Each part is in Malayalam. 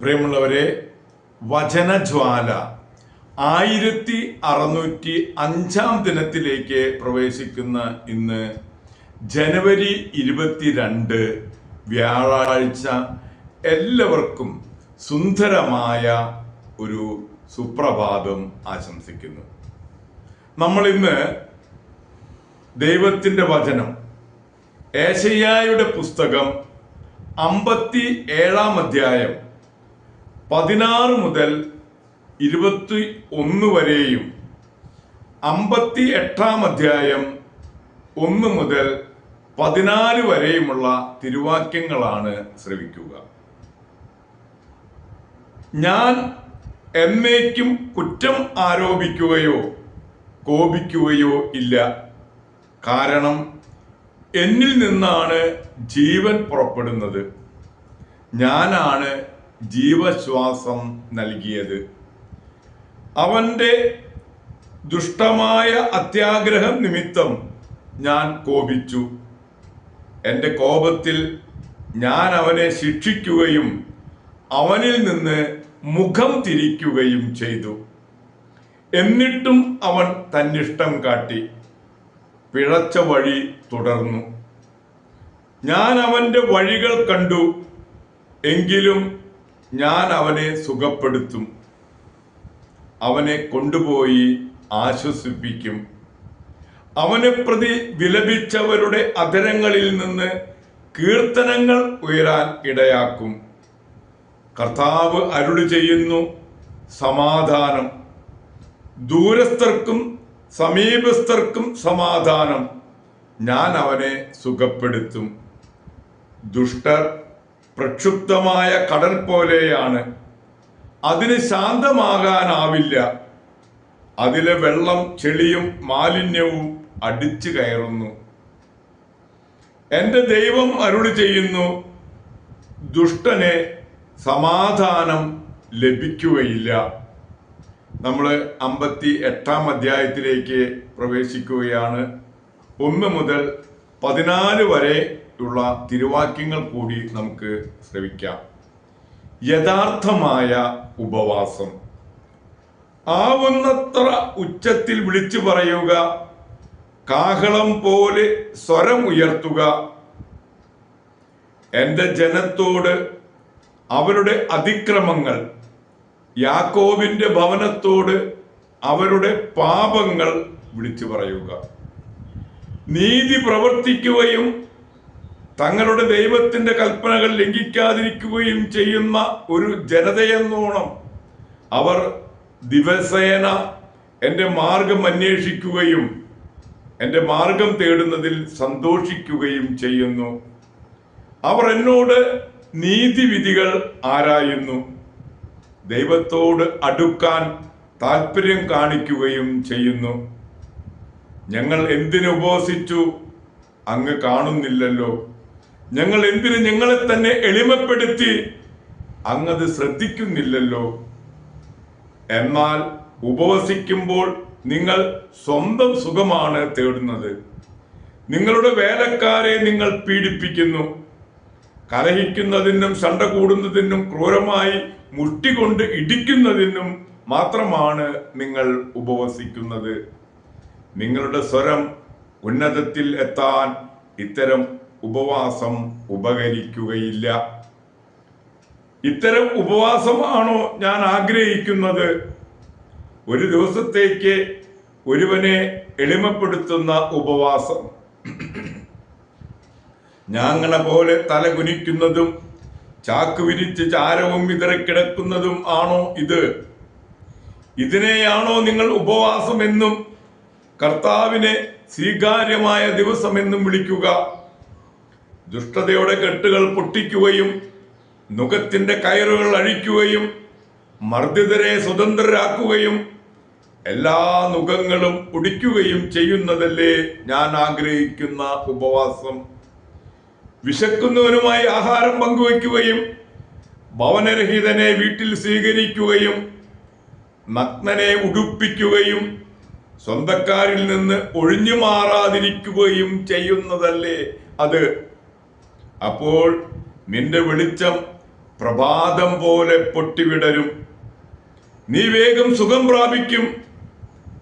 പ്രിയമുള്ളവരെ വചനജ്വാല ആയിരത്തി അറുന്നൂറ്റി അഞ്ചാം ദിനത്തിലേക്ക് പ്രവേശിക്കുന്ന ഇന്ന് ജനുവരി ഇരുപത്തിരണ്ട് വ്യാഴാഴ്ച എല്ലാവർക്കും സുന്ദരമായ ഒരു സുപ്രഭാതം ആശംസിക്കുന്നു. നമ്മൾ ഇന്ന് ദൈവത്തിന്റെ വചനം ഏശയ്യായുടെ പുസ്തകം അമ്പത്തി ഏഴാം അധ്യായം പതിനാറ് മുതൽ ഇരുപത്തി ഒന്ന് വരെയും അമ്പത്തി എട്ടാം അധ്യായം ഒന്ന് മുതൽ പതിനാല് വരെയുമുള്ള തിരുവാക്യങ്ങളാണ് ശ്രവിക്കുക. ഞാൻ എന്നേക്കും കുറ്റം ആരോപിക്കുകയോ കോപിക്കുകയോ ഇല്ല. കാരണം എന്നിൽ നിന്നാണ് ജീവൻ പുറപ്പെടുന്നത്. ഞാനാണ് ജീവശ്വാസം നൽകിയത്. അവന്റെ ദുഷ്ടമായ അത്യാഗ്രഹം നിമിത്തം ഞാൻ കോപിച്ചു. എന്റെ കോപത്തിൽ ഞാൻ അവനെ ശിക്ഷിക്കുകയും അവനിൽ നിന്ന് മുഖം തിരിക്കുകയും ചെയ്തു. എന്നിട്ടും അവൻ തന്നിഷ്ടം കാട്ടി. പിഴച്ച വഴി തുടർന്നു. ഞാൻ അവന്റെ വഴികൾ കണ്ടു. എങ്കിലും ഞാൻ അവനെ സുഖപ്പെടുത്തും. അവനെ കൊണ്ടുപോയി ആശ്വസിപ്പിക്കും. അവനെ പ്രതി വിലപിച്ചവരുടെ അധരങ്ങളിൽ നിന്ന് കീർത്തനങ്ങൾ ഉയരാൻ ഇടയാക്കും. കർത്താവ് അരുളി ചെയ്യുന്നു സമാധാനം. ദൂരസ്ഥർക്കും സമീപസ്ഥർക്കും സമാധാനം. ഞാൻ അവനെ സുഖപ്പെടുത്തും. ദുഷ്ടർ പ്രക്ഷുബ്ധമായ കടൽ പോലെയാണ്. അതിന് ശാന്തമാകാനാവില്ല. അതിലെ വെള്ളം ചെളിയും മാലിന്യവും അടിച്ചു കയറുന്നു. എന്റെ ദൈവം അരുളി ചെയ്യുന്നു ദുഷ്ടനെ സമാധാനം ലഭിക്കുകയില്ല. നമ്മൾ അമ്പത്തി എട്ടാം അധ്യായത്തിലേക്ക് പ്രവേശിക്കുകയാണ്. ഒന്ന് മുതൽ പതിനാല് വരെ ഉള്ള തിരുവാക്യങ്ങൾ കൂടി നമുക്ക് ശ്രവിക്കാം. യഥാർത്ഥമായ ഉപവാസം. ആവുന്നത്ര ഉച്ചത്തിൽ വിളിച്ചു പറയുക കാഹളം പോലെ സ്വരം ഉയർത്തുക. എന്റെ ജനത്തോട് അവരുടെ അതിക്രമങ്ങൾ യാക്കോബിന്റെ ഭവനത്തോട് അവരുടെ പാപങ്ങൾ വിളിച്ചു പറയുക. നീതി പ്രവർത്തിക്കുകയും തങ്ങളുടെ ദൈവത്തിന്റെ കൽപ്പനകൾ ലംഘിക്കാതിരിക്കുകയും ചെയ്യുന്ന ഒരു ജനതയെന്നോണം അവർ ദിവസേന എന്റെ മാർഗം അന്വേഷിക്കുകയും എന്റെ മാർഗം തേടുന്നതിൽ സന്തോഷിക്കുകയും ചെയ്യുന്നു. അവർ എന്നോട് നീതിവിധികൾ ആരായുന്നു. ദൈവത്തോട് അടുക്കാൻ താല്പര്യം കാണിക്കുകയും ചെയ്യുന്നു. ഞങ്ങൾ എന്തിനു ഉപവസിച്ചു? അങ്ങ് കാണുന്നില്ലല്ലോ. ഞങ്ങൾ എന്തിനു ഞങ്ങളെ തന്നെ എളിമപ്പെടുത്തി? അങ്ങത് ശ്രദ്ധിക്കുന്നില്ലല്ലോ. എന്നാൽ ഉപവസിക്കുമ്പോൾ നിങ്ങൾ സ്വന്തം സുഖമാണ് തേടുന്നത്. നിങ്ങളുടെ വേലക്കാരെ നിങ്ങൾ പീഡിപ്പിക്കുന്നു. കലഹിക്കുന്നതിനും സണ്ട കൂടുന്നതിനും ക്രൂരമായി മുട്ടികൊണ്ട് ഇടിക്കുന്നതിനും മാത്രമാണ് നിങ്ങൾ ഉപവസിക്കുന്നത്. നിങ്ങളുടെ സ്വരം ഉന്നതത്തിൽ എത്താൻ ഇത്തരം ഉപവാസം ഉപകരിക്കുകയില്ല. ഇത്തരം ഉപവാസമാണോ ഞാൻ ആഗ്രഹിക്കുന്നത്? ഒരു ദിവസത്തേക്ക് ഒരുവനെ എളിമപ്പെടുത്തുന്ന ഉപവാസം. ഞാങ്ങളെ പോലെ തല കുനിക്കുന്നതും ചാക്ക് വിരിച്ച് ചാരവും വിതറക്കിടക്കുന്നതും ആണോ ഇത്? ഇതിനെയാണോ നിങ്ങൾ ഉപവാസമെന്നും കർത്താവിനെ സ്വീകാര്യമായ ദിവസമെന്നും വിളിക്കുക. ദുഷ്ടതയുടെ കെട്ടുകൾ പൊട്ടിക്കുകയും നുഖത്തിന്റെ കയറുകൾ അഴിക്കുകയും മർദ്ദിതരെ സ്വതന്ത്രരാക്കുകയും എല്ലാ നുഖങ്ങളും ഒടിക്കുകയും ചെയ്യുന്നതല്ലേ ഞാൻ ആഗ്രഹിക്കുന്ന ഉപവാസം. വിശക്കുന്നവനുമായി ആഹാരം പങ്കുവയ്ക്കുകയും ഭവനരഹിതനെ വീട്ടിൽ സ്വീകരിക്കുകയും നഗ്നനെ ഉടുപ്പിക്കുകയും സ്വന്തക്കാരിൽ നിന്ന് ഒഴിഞ്ഞു മാറാതിരിക്കുകയും ചെയ്യുന്നതല്ലേ അത്? അപ്പോൾ നിന്റെ വെളിച്ചം പ്രഭാതം പോലെ പൊട്ടിവിടരും. നീ വേഗം സുഖം പ്രാപിക്കും.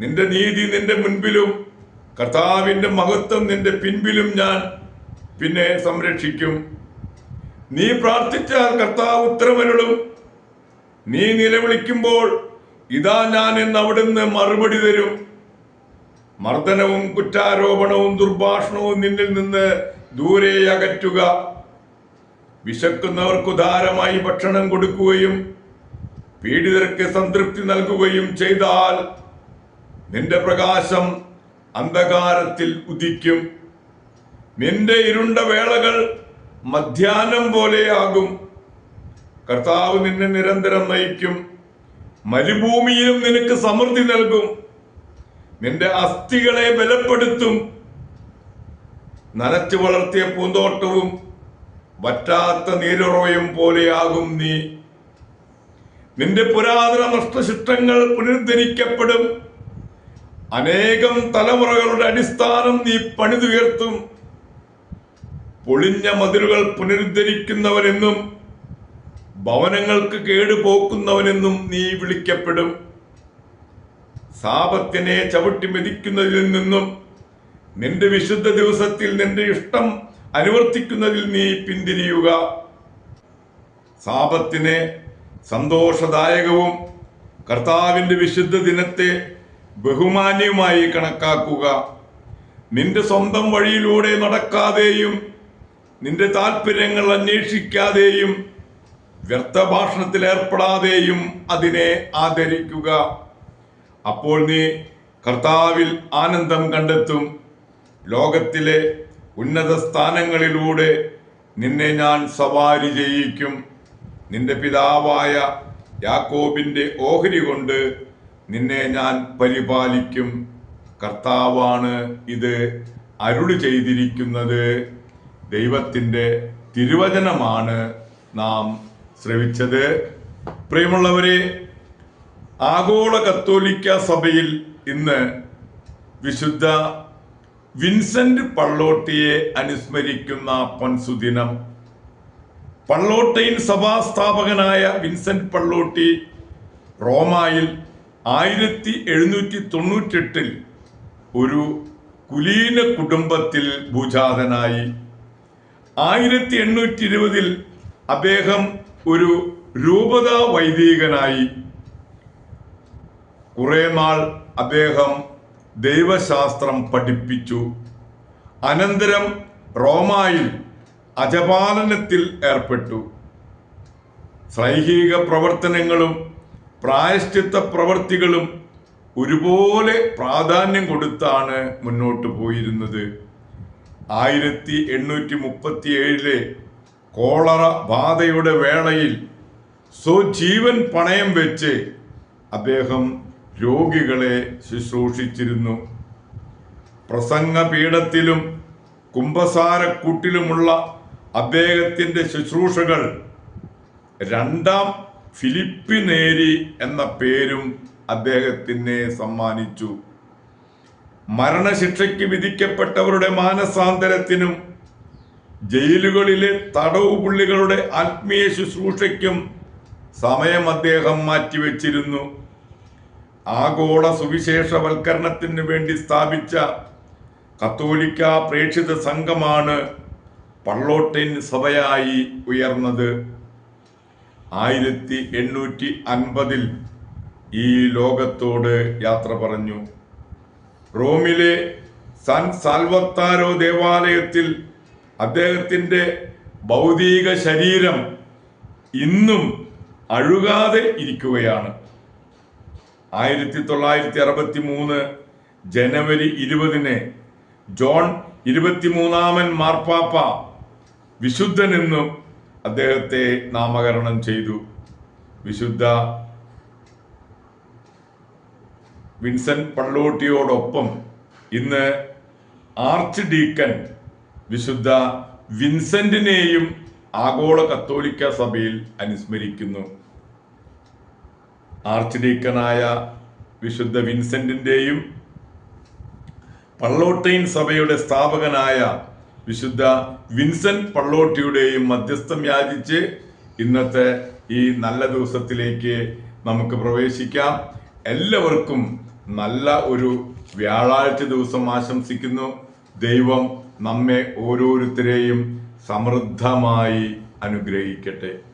നിന്റെ നീതി നിന്റെ മുൻപിലും കർത്താവിന്റെ മഹത്വം നിന്റെ പിൻപിലും ഞാൻ പിന്നെ സംരക്ഷിക്കും. നീ പ്രാർത്ഥിച്ചാൽ കർത്താവ് ഉത്തരമരുളും. നീ നിലവിളിക്കുമ്പോൾ ഇതാ ഞാൻ എന്ന് അവിടുന്ന് മറുപടി തരും. മർദ്ദനവും കുറ്റാരോപണവും ദുർഭാഷണവും നിന്നിൽ നിന്ന് ദൂരെ അകറ്റുക. വിശക്കുന്നവർക്ക് ഉദാരമായി ഭക്ഷണം കൊടുക്കുകയും പീഡിതർക്ക് സംതൃപ്തി നൽകുകയും ചെയ്താൽ നിന്റെ പ്രകാശം അന്ധകാരത്തിൽ ഉദിക്കും. നിന്റെ ഇരുണ്ട വേളകൾ മധ്യാഹ്നം പോലെയാകും. കർത്താവ് നിന്നെ നിരന്തരം നയിക്കും. മരുഭൂമിയിലും നിനക്ക് സമൃദ്ധി നൽകും. നിന്റെ അസ്ഥികളെ ബലപ്പെടുത്തും. നനച്ചു വളർത്തിയ പൂന്തോട്ടവും വറ്റാത്ത നീരുറവയും പോലെയാകും നീ. നിന്റെ പുരാതന നഷ്ടശിഷ്ടങ്ങൾ പുനരുദ്ധരിക്കപ്പെടും. അനേകം തലമുറകളുടെ അടിസ്ഥാനം നീ പണിതുയർത്തും. പൊളിഞ്ഞ മതിലുകൾ പുനരുദ്ധരിക്കുന്നവനെന്നും ഭവനങ്ങൾക്ക് കേടുപോക്കുന്നവനെന്നും നീ വിളിക്കപ്പെടും. സാപത്തിനെ ചവിട്ടി മെതിക്കുന്നതിൽ നിന്നും നിന്റെ വിശുദ്ധ ദിവസത്തിൽ നിന്റെ ഇഷ്ടം അനുവർത്തിക്കുന്നതിൽ നീ പിന്തിരിയുക. സാപത്തിനെ സന്തോഷദായകവും കർത്താവിന്റെ വിശുദ്ധ ദിനത്തെ ബഹുമാന്യവുമായി കണക്കാക്കുക. നിന്റെ സ്വന്തം വഴിയിലൂടെ നടക്കാതെയും നിന്റെ താല്പര്യങ്ങൾ അന്വേഷിക്കാതെയും വ്യർത്ഥഭാഷണത്തിൽ ഏർപ്പെടാതെയും അതിനെ ആദരിക്കുക. അപ്പോൾ നീ കർത്താവിൽ ആനന്ദം കണ്ടെത്തും. ലോകത്തിലെ ഉന്നത സ്ഥാനങ്ങളിലൂടെ നിന്നെ ഞാൻ സവാരി ചെയ്യിക്കും. നിന്റെ പിതാവായ യാക്കോബിന്റെ ഓഹരി കൊണ്ട് നിന്നെ ഞാൻ പരിപാലിക്കും. കർത്താവാണ് ഇത് അരുളി ചെയ്തിരിക്കുന്നത്. ദൈവത്തിന്റെ തിരുവചനമാണ് നാം ശ്രവിച്ചത്. പ്രിയമുള്ളവരെ ആഗോള കത്തോലിക്ക സഭയിൽ ഇന്ന് വിശുദ്ധ വിൻസെന്റ് പള്ളോട്ടിയെ അനുസ്മരിക്കുന്ന പൊൻസുദിനം. പള്ളോട്ടൈൻ സഭാസ്ഥാപകനായ വിൻസെന്റ് പള്ളോട്ടി റോമായിൽ ആയിരത്തി എഴുന്നൂറ്റി തൊണ്ണൂറ്റെട്ടിൽ ഒരു കുലീന കുടുംബത്തിൽ ഭൂജാതനായി. ആയിരത്തി എണ്ണൂറ്റി ഇരുപതിൽ അദ്ദേഹം ഒരു രൂപതാ വൈദികനായി കുറെ നാൾ അദ്ദേഹം ദൈവശാസ്ത്രം പഠിപ്പിച്ചു. അനന്തരം റോമായിൽ അജപാലനത്തിൽ ഏർപ്പെട്ടു. സൈഹിക പ്രവർത്തനങ്ങളും പ്രായശ്ചിത്ത പ്രവർത്തികളും ഒരുപോലെ പ്രാധാന്യം കൊടുത്താണ് മുന്നോട്ട് പോയിരുന്നത്. ആയിരത്തി എണ്ണൂറ്റി മുപ്പത്തി ഏഴിലെ കോളറ ബാധയുടെ വേളയിൽ സ്വജീവൻ പണയം വെച്ച് അദ്ദേഹം രോഗികളെ ശുശ്രൂഷിച്ചിരുന്നു. പ്രസംഗപീഠത്തിലും കുംഭസാരക്കൂട്ടിലുമുള്ള അദ്ദേഹത്തിന്റെ ശുശ്രൂഷകൾ രണ്ടാം ഫിലിപ്പി ഫിലിപ്പിനേരി എന്ന പേരും അദ്ദേഹത്തിനെ സമ്മാനിച്ചു. മരണശിക്ഷയ്ക്ക് വിധിക്കപ്പെട്ടവരുടെ മാനസാന്തരത്തിനും ജയിലുകളിലെ തടവ് പുള്ളികളുടെ ആത്മീയ ശുശ്രൂഷയ്ക്കും സമയം അദ്ദേഹം മാറ്റിവെച്ചിരുന്നു. ആഗോള സുവിശേഷവൽക്കരണത്തിന് വേണ്ടി സ്ഥാപിച്ച കത്തോലിക്ക പ്രേക്ഷിത സംഘമാണ് പള്ളോട്ടിൻ സഭയായി ഉയർന്നത്. ആയിരത്തി എണ്ണൂറ്റി അൻപതിൽ ഈ ലോകത്തോട് യാത്ര പറഞ്ഞു. റോമിലെ സൻ സാൽവത്താരോ ദേവാലയത്തിൽ അദ്ദേഹത്തിന്റെ ഭൗതിക ശരീരം ഇന്നും അഴുകാതെ ഇരിക്കുകയാണ്. ആയിരത്തി തൊള്ളായിരത്തി അറുപത്തി മൂന്ന് ജനുവരി ഇരുപതിന് ജോൺ ഇരുപത്തിമൂന്നാമൻ മാർപ്പാപ്പ വിശുദ്ധനെന്നും അദ്ദേഹത്തെ നാമകരണം ചെയ്തു. വിശുദ്ധ വിൻസൻ പള്ളോട്ടിയോടൊപ്പം ഇന്ന് ആർച്ച് ഡീക്കൻ വിശുദ്ധ വിൻസെന്റിനെയും ആഗോള കത്തോലിക്ക സഭയിൽ അനുസ്മരിക്കുന്നു. ആർച്ച് വിശുദ്ധ വിൻസെന്റിന്റെയും പള്ളോട്ടൈൻ സഭയുടെ സ്ഥാപകനായ വിശുദ്ധ വിൻസെന്റ് പള്ളോട്ടിയുടെയും മധ്യസ്ഥം യാചിച്ച് ഇന്നത്തെ ഈ നല്ല ദിവസത്തിലേക്ക് നമുക്ക് പ്രവേശിക്കാം. എല്ലാവർക്കും നല്ല ഒരു വ്യാഴാഴ്ച ദിവസം ആശംസിക്കുന്നു. ദൈവം നമ്മെ ഓരോരുത്തരെയും സമൃദ്ധമായി അനുഗ്രഹിക്കട്ടെ.